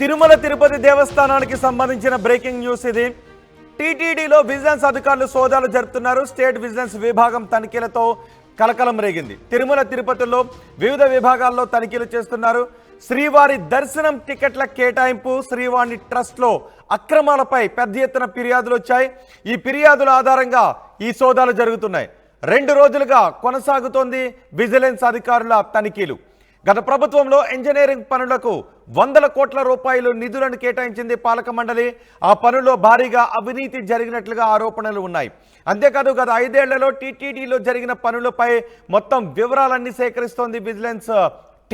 తిరుమల తిరుపతి దేవస్థానానికి సంబంధించిన breaking news ఇది. టీటీడీలో విజిలెన్స్ అధికారులు సోదాలు జరుపుతున్నారు. స్టేట్ విజిలెన్స్ విభాగం తనిఖీలతో కలకలం రేగింది. తిరుమల తిరుపతిలో వివిధ విభాగాల్లో తనిఖీలు చేస్తున్నారు. శ్రీవారి దర్శనం టికెట్ల కేటాయింపు శ్రీవాణి ట్రస్ట్లో అక్రమాలపై పెద్ద ఎత్తున ఫిర్యాదులు వచ్చాయి. ఈ ఫిర్యాదుల ఆధారంగా ఈ సోదాలు జరుగుతున్నాయి. రెండు రోజులుగా కొనసాగుతోంది విజిలెన్స్ అధికారుల తనిఖీలు. గత ప్రభుత్వంలో ఇంజనీరింగ్ పనులకు వందల కోట్ల రూపాయలు నిధులను కేటాయించింది పాలక మండలి. ఆ పనుల్లో భారీగా అవినీతి జరిగినట్లుగా ఆరోపణలు ఉన్నాయి. అంతేకాదు గత ఐదేళ్ళలో టీటీడీలో జరిగిన పనులపై మొత్తం వివరాలన్నీ సేకరిస్తోంది విజిలెన్స్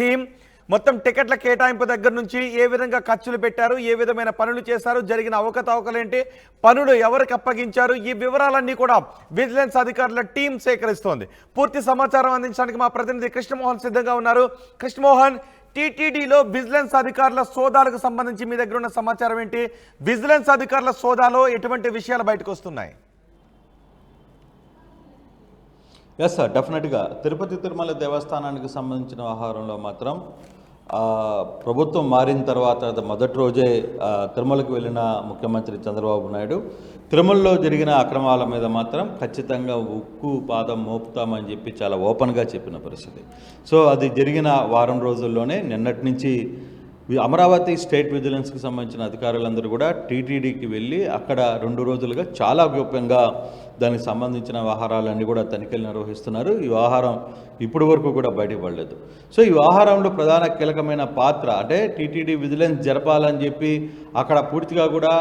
టీం మొత్తం టికెట్ల కేటాయింపు దగ్గర నుంచి ఏ విధంగా ఖర్చులు పెట్టారు ఏ విధమైన పనులు చేశారు జరిగిన అవకతవకలేంటి పనులు ఎవరికి అప్పగించారు ఈ వివరాలన్నీ కూడా విజిలెన్స్ అధికారుల టీం సేకరిస్తోంది. పూర్తి సమాచారం అందించడానికి మా ప్రతినిధి కృష్ణమోహన్ సిద్ధంగా ఉన్నారు. కృష్ణమోహన్ టీటీడీలో విజిలెన్స్ అధికారుల సోదాలకు సంబంధించి మీ దగ్గర ఉన్న సమాచారం ఏంటి? విజిలెన్స్ అధికారుల సోదాలో ఎటువంటి విషయాలు బయటకు వస్తున్నాయి? ఎస్ సార్ డెఫినెట్గా తిరుపతి తిరుమల దేవస్థానానికి సంబంధించిన వ్యవహారంలో మాత్రం ప్రభుత్వం మారిన తర్వాత మొదటి రోజే తిరుమలకు వెళ్ళిన ముఖ్యమంత్రి చంద్రబాబు నాయుడు. తిరుమలలో జరిగిన అక్రమాల మీద మాత్రం ఖచ్చితంగా ఉక్కు పాదం మోపుతామని చెప్పి చాలా ఓపెన్గా చెప్పిన పరిస్థితి. సో అది జరిగిన వారం రోజుల్లోనే నిన్నటి నుంచి అమరావతి స్టేట్ విజిలెన్స్కి సంబంధించిన అధికారులందరూ కూడా టీటీడీకి వెళ్ళి అక్కడ రెండు రోజులుగా చాలా గోప్యంగా దానికి సంబంధించిన వ్యవహారాలన్నీ కూడా తనిఖీలు నిర్వహిస్తున్నారు. ఈ వ్యవహారం ఇప్పటి వరకు కూడా బయటపడలేదు సో ఈ వ్యవహారంలో ప్రధాన కీలకమైన పాత్ర అంటే టీటీడీ విజిలెన్స్ జరపాలని చెప్పి అక్కడ పూర్తిగా కూడా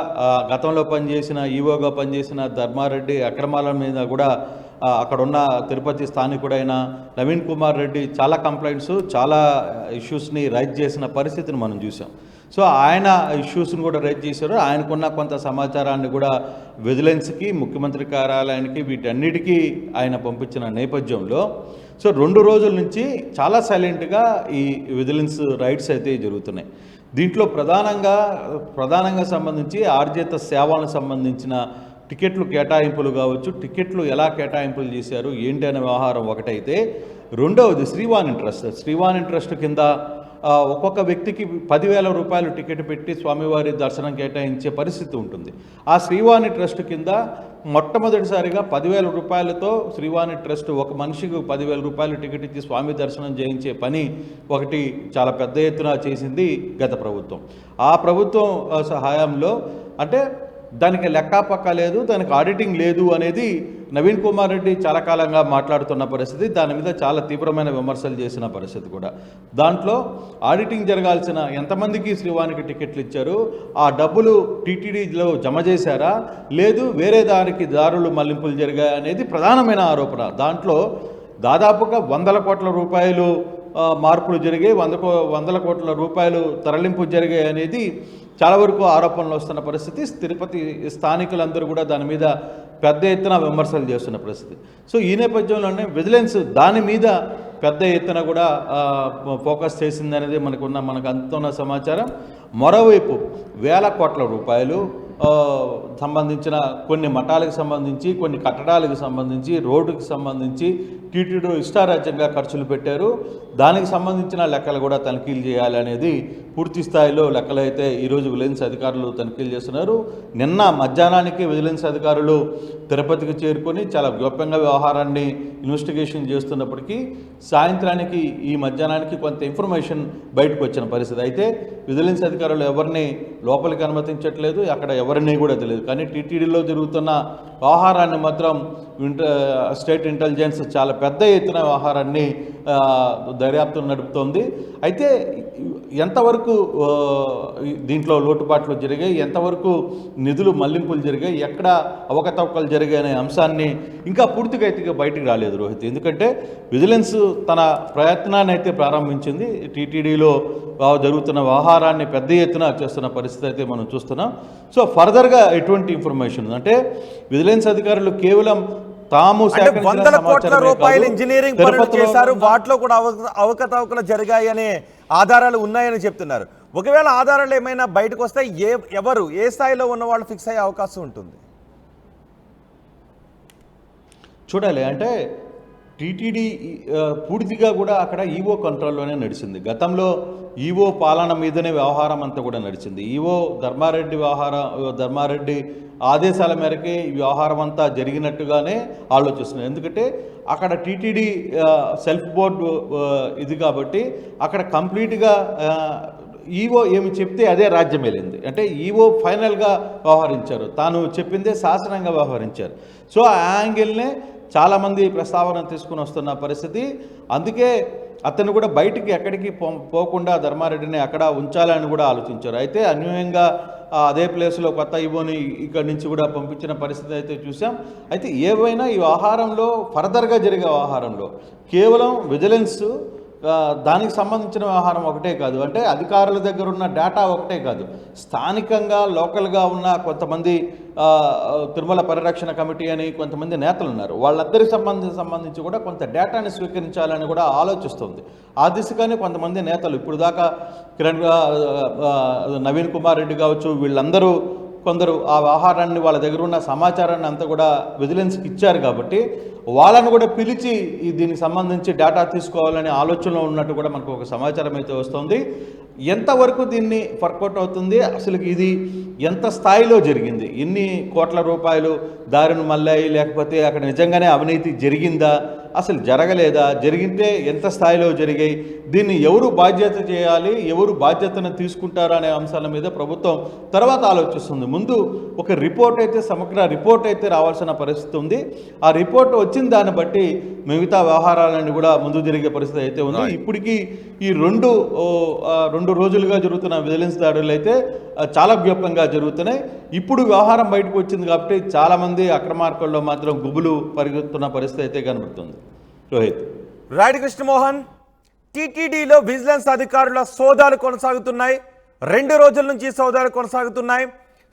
గతంలో పనిచేసిన ఈవోగా పనిచేసిన ధర్మారెడ్డి అక్రమాల మీద కూడా అక్కడున్న తిరుపతి స్థానికుడైన నవీన్ కుమార్ రెడ్డి చాలా కంప్లైంట్స్ చాలా ఇష్యూస్ని రైజ్ చేసిన పరిస్థితిని మనం చూసాం. సో ఆయన ఇష్యూస్ని కూడా రైజ్ చేశారు. ఆయనకున్న కొంత సమాచారాన్ని కూడా విజిలెన్స్కి ముఖ్యమంత్రి కార్యాలయానికి వీటన్నిటికీ ఆయన పంపించిన నేపథ్యంలో సో రెండు రోజుల నుంచి చాలా సైలెంట్గా ఈ విజిలెన్స్ రైడ్స్ అయితే జరుగుతున్నాయి. దీంట్లో ప్రధానంగా ప్రధానంగా సంబంధించి ఆర్జిత సేవలకు సంబంధించిన టికెట్లు కేటాయింపులు కావచ్చు. టికెట్లు ఎలా కేటాయింపులు చేశారు? ఏంటి అనే వ్యవహారం ఒకటైతే రెండవది శ్రీవాణి ట్రస్ట్. శ్రీవాణి ట్రస్ట్ కింద ఒక్కొక్క వ్యక్తికి పదివేల రూపాయలు టికెట్ పెట్టి స్వామివారి దర్శనం కేటాయించే పరిస్థితి ఉంటుంది. ఆ శ్రీవాణి ట్రస్ట్ కింద మొట్టమొదటిసారిగా పదివేల రూపాయలతో శ్రీవాణి ట్రస్ట్ ఒక మనిషికి పదివేల రూపాయలు టికెట్ ఇచ్చి స్వామి దర్శనం చేయించే పని ఒకటి చాలా పెద్ద ఎత్తున చేసింది గత ప్రభుత్వం. ఆ ప్రభుత్వం సహాయంలో అంటే దానికి లెక్కపక్క లేదు దానికి ఆడిటింగ్ లేదు అనేది నవీన్ కుమార్ రెడ్డి చాలా కాలంగా మాట్లాడుతున్న పరిస్థితి. దాని మీద చాలా తీవ్రమైన విమర్శలు చేసిన పరిస్థితి కూడా. దాంట్లో ఆడిటింగ్ జరగాల్సిన ఎంతమందికి శ్రీవానికి టికెట్లు ఇచ్చారు? ఆ డబ్బులు టీటీడీలో జమ చేశారా? లేదు వేరే దానికి దారులు మళ్ళింపులు జరిగాయి అనేది ప్రధానమైన ఆరోపణ. దాంట్లో దాదాపుగా వందల కోట్ల రూపాయలు మార్పులు జరిగాయి. వంద కో వందల కోట్ల రూపాయలు తరలింపు జరిగాయి అనేది చాలా వరకు ఆరోపణలు వస్తున్న పరిస్థితి. తిరుపతి స్థానికులందరూ కూడా దాని మీద పెద్ద ఎత్తున విమర్శలు చేస్తున్న పరిస్థితి. సో ఈ నేపథ్యంలోనే విజిలెన్స్ దాని మీద పెద్ద ఎత్తున కూడా ఫోకస్ చేసింది అనేది మనకున్న మనకు అందుతున్న సమాచారం. మరోవైపు వేల కోట్ల రూపాయలు సంబంధించిన కొన్ని మఠాలకు సంబంధించి కొన్ని కట్టడాలకు సంబంధించి రోడ్డుకి సంబంధించి టీటీడీ ఇష్టారాజ్యంగా ఖర్చులు పెట్టారు. దానికి సంబంధించిన లెక్కలు కూడా తనిఖీలు చేయాలి అనేది పూర్తి స్థాయిలో లెక్కలు అయితే ఈరోజు విజిలెన్స్ అధికారులు తనిఖీలు చేస్తున్నారు. నిన్న మధ్యాహ్నానికి విజిలెన్స్ అధికారులు తిరుపతికి చేరుకొని చాలా గోప్యంగా వ్యవహారాన్ని ఇన్వెస్టిగేషన్ చేస్తున్నప్పటికీ సాయంత్రానికి ఈ మధ్యాహ్నానికి కొంత ఇన్ఫర్మేషన్ బయటకు వచ్చిన పరిస్థితి. అయితే విజిలెన్స్ అధికారులు ఎవరిని లోపలికి అనుమతించట్లేదు అక్కడ ఎవరిని కూడా తెలియదు. కానీ టీటీడీలో జరుగుతున్న వ్యవహారాన్ని మాత్రం ఇంట స్టేట్ ఇంటెలిజెన్స్ చాలా పెద్ద ఎత్తున వ్యవహారాన్ని దర్యాప్తు నడుపుతోంది. అయితే ఎంతవరకు దీంట్లో లోటుపాట్లు జరిగాయి ఎంతవరకు నిధులు మళ్ళింపులు జరిగాయి ఎక్కడ అవకతవకలు జరిగాయి అనే అంశాన్ని ఇంకా పూర్తిగా అయితే బయటికి రాలేదు రోహిత్. ఎందుకంటే విజిలెన్స్ తన ప్రయత్నాన్ని అయితే ప్రారంభించింది. టీటీడీలో జరుగుతున్న వ్యవహారాన్ని పెద్ద ఎత్తున చేస్తున్న పరిస్థితి అయితే మనం చూస్తున్నాం. సో ఫర్దర్గా ఎటువంటి ఇన్ఫర్మేషన్? అంటే విజిలెన్స్ అధికారులు కేవలం తాము వందల కోట్ల రూపాయలు ఇంజనీరింగ్ పనులు చేశారు. వాటిలో కూడా అవక- అవకతవకలు జరిగాయి అనే ఆధారాలు ఉన్నాయని చెప్తున్నారు. ఒకవేళ ఆధారాలు ఏమైనా బయటకు వస్తే ఏ ఎవరు ఏ స్థాయిలో ఉన్న వాళ్ళు ఫిక్స్ అయ్యే అవకాశం ఉంటుంది? చూడాలి. అంటే టీటీడీ పూర్తిగా కూడా అక్కడ ఈవో కంట్రోల్లోనే నడిచింది. గతంలో ఈవో పాలన మీదనే వ్యవహారం అంతా కూడా నడిచింది. ఈవో ధర్మారెడ్డి వ్యవహారం ధర్మారెడ్డి ఆదేశాల మేరకే ఈ వ్యవహారం అంతా జరిగినట్టుగానే ఆలోచిస్తున్నారు. ఎందుకంటే అక్కడ టీటీడీ సెల్ఫ్ బోర్డు ఇది కాబట్టి అక్కడ కంప్లీట్గా ఈవో ఏమి చెప్తే అదే రాజ్యం వెళ్ళింది. అంటే ఈవో ఫైనల్గా వ్యవహరించారు. తాను చెప్పిందే శాసనంగా వ్యవహరించారు. సో ఆ యాంగిల్నే చాలామంది ప్రస్తావన తీసుకుని వస్తున్న పరిస్థితి. అందుకే అతను కూడా బయటికి ఎక్కడికి పో పోకుండా ధర్మారెడ్డిని అక్కడ ఉంచాలని కూడా ఆలోచించారు. అయితే అన్యూయంగా అదే ప్లేస్లో కొత్త ఈవోని ఇక్కడి నుంచి కూడా పంపించిన పరిస్థితి అయితే చూసాం. అయితే ఏవైనా ఈ ఆహారంలో ఫర్దర్గా జరిగే ఆహారంలో కేవలం విజిలెన్స్ దానికి సంబంధించిన వ్యవహారం ఒకటే కాదు. అంటే అధికారుల దగ్గర ఉన్న డేటా ఒకటే కాదు. స్థానికంగా లోకల్గా ఉన్న కొంతమంది తిరుమల పరిరక్షణ కమిటీ అని కొంతమంది నేతలు ఉన్నారు. వాళ్ళందరికి సంబంధించి సంబంధించి కూడా కొంత డేటాని స్వీకరించాలని కూడా ఆలోచిస్తుంది. ఆ దిశగానే కొంతమంది నేతలు ఇప్పుడు దాకా కిరణ్ నవీన్ కుమార్ రెడ్డి కావచ్చు వీళ్ళందరూ కొందరు ఆ వ్యవహారాన్ని వాళ్ళ దగ్గర ఉన్న సమాచారాన్ని అంతా కూడా విజిలెన్స్కి ఇచ్చారు కాబట్టి వాళ్ళను కూడా పిలిచి ఈ దీనికి సంబంధించి డేటా తీసుకోవాలనే ఆలోచనలో ఉన్నట్టు కూడా మనకు ఒక సమాచారం అయితే వస్తుంది. ఎంతవరకు దీన్ని వర్కౌట్ అవుతుంది? అసలు ఇది ఎంత స్థాయిలో జరిగింది? ఎన్ని కోట్ల రూపాయలు దారిని మళ్ళాయి? లేకపోతే అక్కడ నిజంగానే అవినీతి జరిగిందా? అసలు జరగలేదా? జరిగితే ఎంత స్థాయిలో జరిగాయి? దీన్ని ఎవరు బాధ్యత చేయాలి? ఎవరు బాధ్యతను తీసుకుంటారు అనే అంశాల మీద ప్రభుత్వం తర్వాత ఆలోచిస్తుంది. ముందు ఒక రిపోర్ట్ అయితే సమగ్ర రిపోర్ట్ అయితే రావాల్సిన పరిస్థితి ఉంది. ఆ రిపోర్ట్ వచ్చిన దాన్ని బట్టి మిగతా వ్యవహారాలన్నీ కూడా ముందు జరిగే పరిస్థితి అయితే ఉంది. ఇప్పటికీ ఈ రెండు రెండు రోజులుగా జరుగుతున్న విజిలెన్స్ దాడులు అయితే చాలా వ్యాప్తంగా జరుగుతున్నాయి. ఇప్పుడు వ్యవహారం బయటకు వచ్చింది కాబట్టి చాలామంది అక్రమార్కుల్లో మాత్రం గుబులు పరిగెత్తున్న పరిస్థితి అయితే కనబడుతుంది. రోహిత్. రాయుడు కృష్ణమోహన్ టీటీడీలో విజిలెన్స్ అధికారుల సోదాలు కొనసాగుతున్నాయి. రెండు రోజుల నుంచి సోదాలు కొనసాగుతున్నాయి.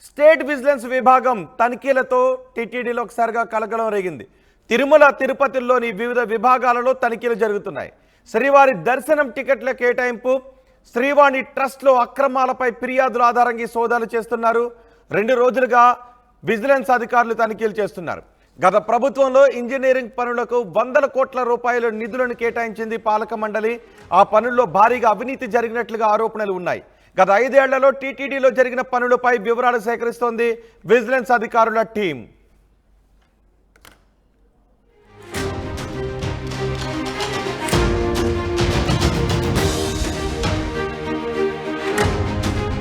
స్టేట్ విజిలెన్స్ విభాగం తనిఖీలతో టీటీడీలో ఒకసారిగా కలకలం రేగింది. తిరుమల తిరుపతిలోని వివిధ విభాగాలలో తనిఖీలు జరుగుతున్నాయి. శ్రీవారి దర్శనం టికెట్ల కేటాయింపు శ్రీవాణి ట్రస్ట్లో అక్రమాలపై ఫిర్యాదుల ఆధారంగా ఈ సోదాలు చేస్తున్నారు. రెండు రోజులుగా విజిలెన్స్ అధికారులు తనిఖీలు చేస్తున్నారు. గత ప్రభుత్వంలో ఇంజనీరింగ్ పనులకు వందల కోట్ల రూపాయల నిధులను కేటాయించింది పాలక మండలి. ఆ పనుల్లో భారీగా అవినీతి జరిగినట్లుగా ఆరోపణలు ఉన్నాయి. గత ఐదేళ్ళలో టీటీడీలో జరిగిన పనులపై వివరాలు సేకరిస్తోంది విజిలెన్స్ అధికారుల టీం.